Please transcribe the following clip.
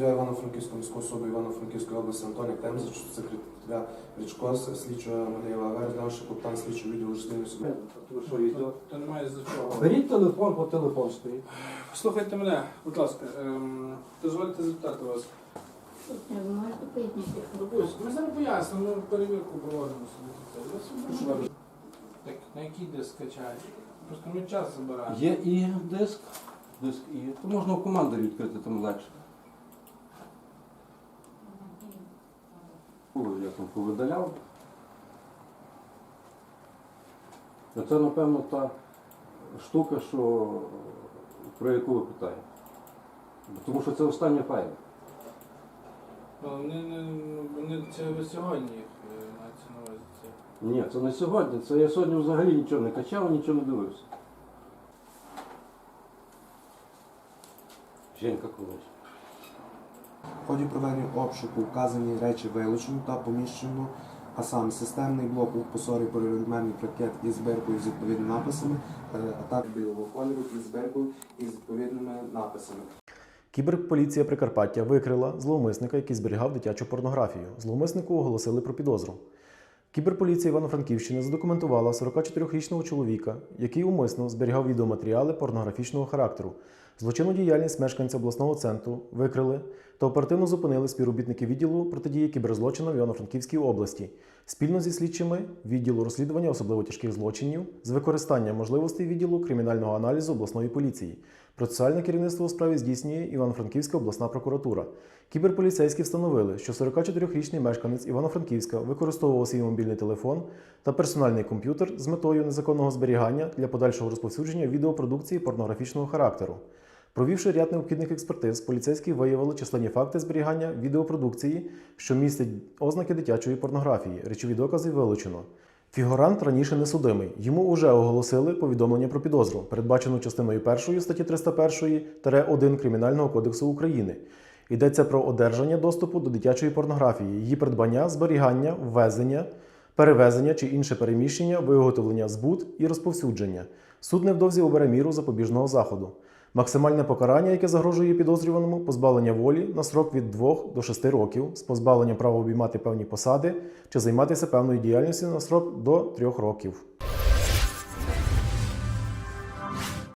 Я Івано-Франківського міського суду Івано-Франківської області Антоній Темзич, секретаря Річко, слідчого Марія Вавер, наш капітан слідчого відділу частини суду. Відео? То немає за чого. Беріть телефон, бо телефон стоїть. Слухайте мене, будь ласка, ем, дозвольте запитати вас. Пояснити? Бабусь, ми зараз пояснимо, ми перевірку проводимо собі. Так, на який диск качають? Просто ми час забираємо. Є і диск. Диск і. То можна в командорі відкрити, там легше. Ой, я там повидаляв. Це, напевно, та штука, що про яку ви питаєте. Тому що це останній файл. Вони, не, вони це ви сьогодні їх е, мається на увазі. Ні, це не сьогодні. Це я сьогодні взагалі нічого не качав, нічого не дивився. Женька колись. В ході проведення обшуку вказані речі вилучено та поміщено, а саме системний блок у посорі перередменний пакет із збіркою з відповідними написами, е, а також білого кольору із збіркою із відповідними написами. Кіберполіція Прикарпаття викрила зловмисника, який зберігав дитячу порнографію. Зловмиснику оголосили про підозру. Кіберполіція Івано-Франківщини задокументувала 44-річного чоловіка, який умисно зберігав відеоматеріали порнографічного характеру. Злочинну діяльність мешканця обласного центру викрили та оперативно зупинили співробітники відділу протидії кіберзлочинам в Івано-Франківській області спільно зі слідчими відділу розслідування особливо тяжких злочинів з використанням можливостей відділу кримінального аналізу обласної поліції. Процесуальне керівництво у справі здійснює Івано-Франківська обласна прокуратура. Кіберполіцейські встановили, що 44-річний мешканець Івано-Франківська використовував свій мобільний телефон та персональний комп'ютер з метою незаконного зберігання для подальшого розповсюдження відеопродукції порнографічного характеру. Провівши ряд необхідних експертиз, поліцейські виявили численні факти зберігання відеопродукції, що містить ознаки дитячої порнографії. Речові докази вилучено. Фігурант раніше не судимий. Йому уже оголосили повідомлення про підозру, передбачену частиною 1 статті 301-1 Кримінального кодексу України. Йдеться про одержання доступу до дитячої порнографії, її придбання, зберігання, ввезення, перевезення чи інше переміщення, виготовлення, збут і розповсюдження. Суд невдовзі обере міру запобіжного заходу. Максимальне покарання, яке загрожує підозрюваному, позбавлення волі на срок від 2 до 6 років з позбавленням права обіймати певні посади чи займатися певною діяльністю на срок до 3 років.